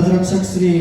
ધ્વજરક્ષક શ્રી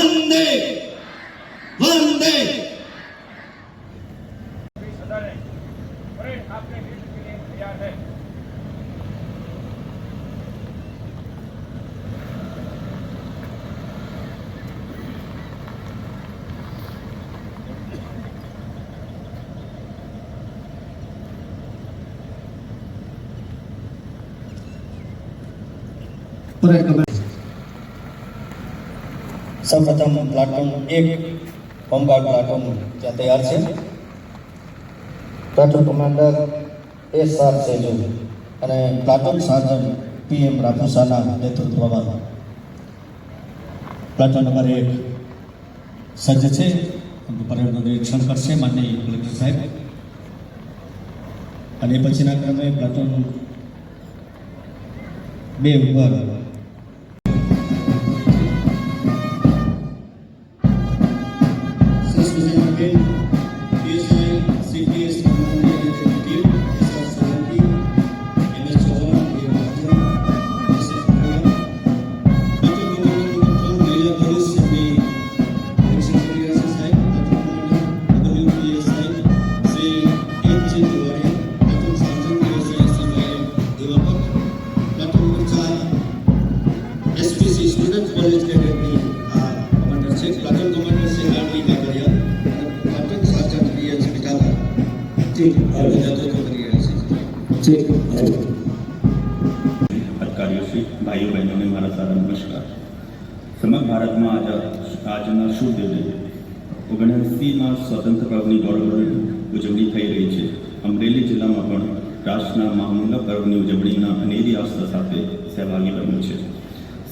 વંદે વંદે Para acabar. સૌપ્રથમ પ્લાટૂન એક હોમગાર્ડ પ્લાટૂન ત્યાં તૈયાર છે. પ્લાટૂન કમાન્ડર એસ આર સેજો અને પ્લાટૂન સાર્જન પી એમ રાફુસાના નેતૃત્વમાં. પ્લાટોન નંબર એક સજ્જ છે. પરેડનું નિરીક્ષણ કરશે, માનનીય કલેક્ટર સાહેબ. અને પછીના ક્રમે પ્લાટૂન બે ઉપર અધિકારીઓશ્રી ભાઈઓ બહેનોને મારા સારા નમસ્કાર. સમગ્ર ભારતમાં આજ આજના શુભ દિવસે ઓગણસીમાં સ્વતંત્ર પર્વની ગૌરવની ઉજવણી થઈ રહી છે. અમરેલી જિલ્લામાં પણ રાષ્ટ્રના મહામૂલા પર્વની ઉજવણીના અનેરી આસ્થા સાથે સહભાગી બન્યું છે.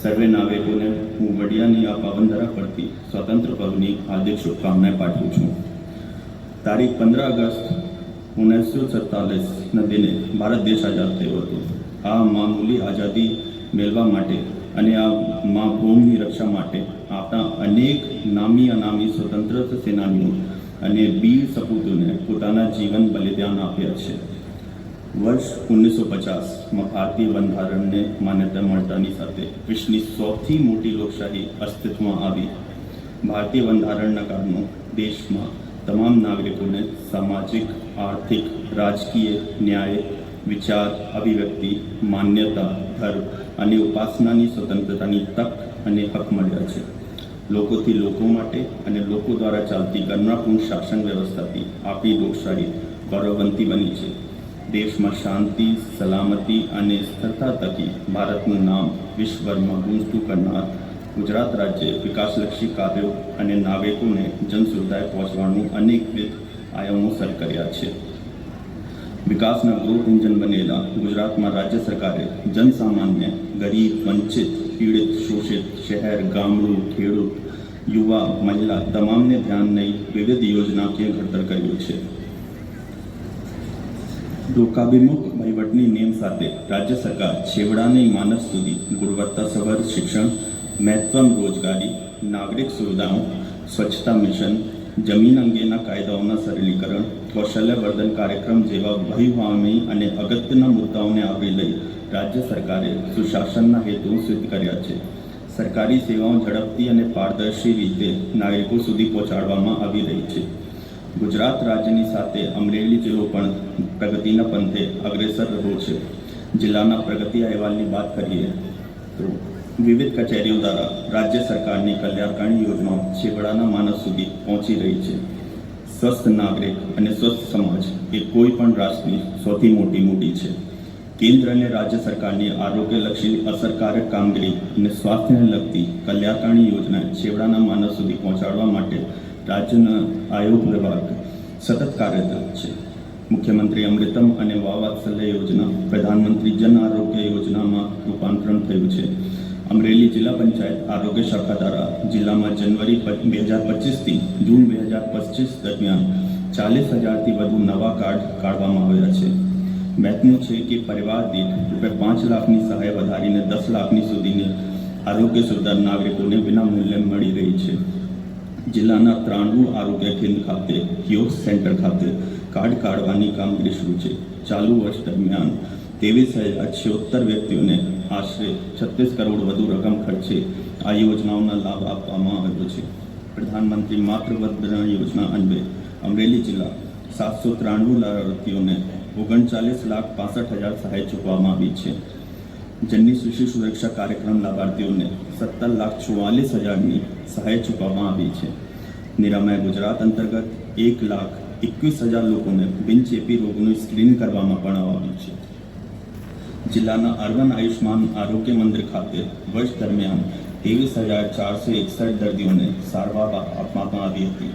સર્વે નાગરિકોને હું વડિયાની આ પાવનધરા પરથી સ્વતંત્ર પર્વની હાર્દિક શુભકામનાએ પાઠવું છું. તારીખ પંદર ઓગસ્ટ ઓગણીસો સત્તાલીસના દિને ભારત દેશ આઝાદ થયો હતો. આ મામૂલી આઝાદી મેળવવા માટે અને આ મા ભૂમિની રક્ષા માટે આપણા અનેક નામી અનામી સ્વતંત્રતા સેનાનીઓ અને બીર સપૂતોને પોતાના જીવન બલિદાન આપ્યા છે. વર્ષ ઓગણીસો પચાસમાં ભારતીય બંધારણને માન્યતા મળતાની સાથે વિશ્વની સૌથી મોટી લોકશાહી અસ્તિત્વમાં આવી. ભારતીય બંધારણના કારણે દેશમાં તમામ નાગરિકોને સામાજિક, આર્થિક, રાજકીય, ન્યાય, વિચાર, અભિવ્યક્તિ, માન્યતા, ધર્મ અને ઉપાસનાની સ્વતંત્રતાની તક અને હક મળ્યા છે. લોકોથી લોકો માટે અને લોકો દ્વારા ચાલતી ગણનાપૂર્ણ શાસન વ્યવસ્થાથી આપણી લોકશાહી ગૌરવવંતી બની છે. દેશમાં શાંતિ, સલામતી અને સ્થિરતા થકી ભારતનું નામ વિશ્વભરમાં ગુંજતું કરનાર ગુજરાત રાજ્ય વિકાસલક્ષી કાર્યો અને નાગરિકોને જન સુવિધાએ પહોંચવાનું અનેકવિધ આયામો સર કર્યા છે. વિકાસના ગ્રોથ એન્જિન બનેલા ગુજરાતમાં રાજ્ય સરકારે જનસામાન્ય, ગરીબ, વંચિત, પીડિત, શોષિત, શહેર, ગામડું, ખેડૂત, યુવા, મહિલા તમામને ધ્યાન નહીં વિવિધ યોજનાકીય ઘડતર કર્યું છે. લોકાભિમુખ વહીવટની નેમ સાથે રાજ્ય સરકાર છેવડાની માનસ સુધી ગુણવત્તાસભર શિક્ષણ મહત્તમ રોજગારી, નાગરિક સુવિધાઓ, સ્વચ્છતા મિશન, જમીન અંગેના કાયદાઓના સરળીકરણ કૌશલ્યવર્ધન કાર્યક્રમ જેવા વહીવામી અને અગત્યના મુદ્દાઓને આવરી લઈ રાજ્ય સરકારે સુશાસનના હેતુ સિદ્ધ કર્યા છે. સરકારી સેવાઓ ઝડપથી અને પારદર્શી રીતે નાગરિકો સુધી પહોંચાડવામાં આવી રહી છે. ગુજરાત રાજ્યની સાથે અમરેલી જિલ્લો પણ પ્રગતિના પંથે અગ્રેસર રહ્યો છે. જિલ્લાના પ્રગતિ અહેવાલની વાત કરીએ તો વિવિધ કચેરીઓ દ્વારા રાજ્ય સરકારની કલ્યાણકારી યોજનાઓ છેવાડાના માનસ સુધી પહોંચી રહી છે. સ્વસ્થ નાગરિક અને સ્વસ્થ સમાજ એ કોઈ પણ રાષ્ટ્રની સૌથી મોટી મૂડી છે. કેન્દ્ર અને રાજ્ય સરકારની આરોગ્યલક્ષી અસરકારક કામગીરી અને સ્વાસ્થ્યને લગતી કલ્યાણકારી યોજના છેવડાના માનસ સુધી પહોંચાડવા માટે રાજ્યના આયોગ વિભાગ સતત કાર્યરત છે. મુખ્યમંત્રી અમૃતમ અને વાવાત્સલ્ય યોજના, પ્રધાનમંત્રી જન આરોગ્ય યોજનામાં રૂપાંતરણ થયું છે. અમરેલી જિલ્લા પંચાયત આરોગ્ય શાખા દ્વારા જિલ્લામાં જનવરી બે હજાર પચીસથી જૂન બે હજાર પચીસ દરમિયાન ચાલીસ હજારથી વધુ નવા કાર્ડ કાઢવામાં આવ્યા છે. મહેત્વનું છે કે પરિવાર દીઠ રૂપિયા પાંચ લાખની સહાય વધારીને દસ લાખની સુધીની આરોગ્ય સુવિધા નાગરિકોને વિના મૂલ્યે મળી રહી છે. જિલ્લાના ત્રાણું આરોગ્ય કેન્દ્ર ખાતે, યોગ સેન્ટર ખાતે કાર્ડ કાઢવાની કામગીરી શરૂ છે. ચાલુ વર્ષ દરમિયાન ત્રેવીસ હજાર છોતેર વ્યક્તિઓને આશરે છત્રીસ કરોડ વધુ રકમ ખર્ચે આ યોજનાઓના લાભ આપવામાં આવ્યો છે. પ્રધાનમંત્રી માતૃવંદના યોજના અન્વયે અમરેલી જિલ્લા સાતસો ત્રાણું લાભાર્થીઓને ઓગણચાલીસ લાખ પાસઠ હજાર સહાય ચૂકવવામાં આવી છે. જન્ની શિશુ સુરક્ષા કાર્યક્રમ લાભાર્થીઓને સત્તર લાખ ચુવાલીસ હજારની સહાય ચૂકવવામાં આવી છે. નિરામય ગુજરાત અંતર્ગત એક લાખ એકવીસ હજાર લોકોને બિનચેપી રોગનું સ્ક્રીન કરવામાં પણ આવ્યું છે. જિલ્લાના અર્બન આયુષ્માન આરોગ્ય મંદિર ખાતે વર્ષ દરમિયાન ત્રેવીસ હજાર ચારસો એકસઠ દર્દીઓને સારવાર આપવામાં આવી હતી.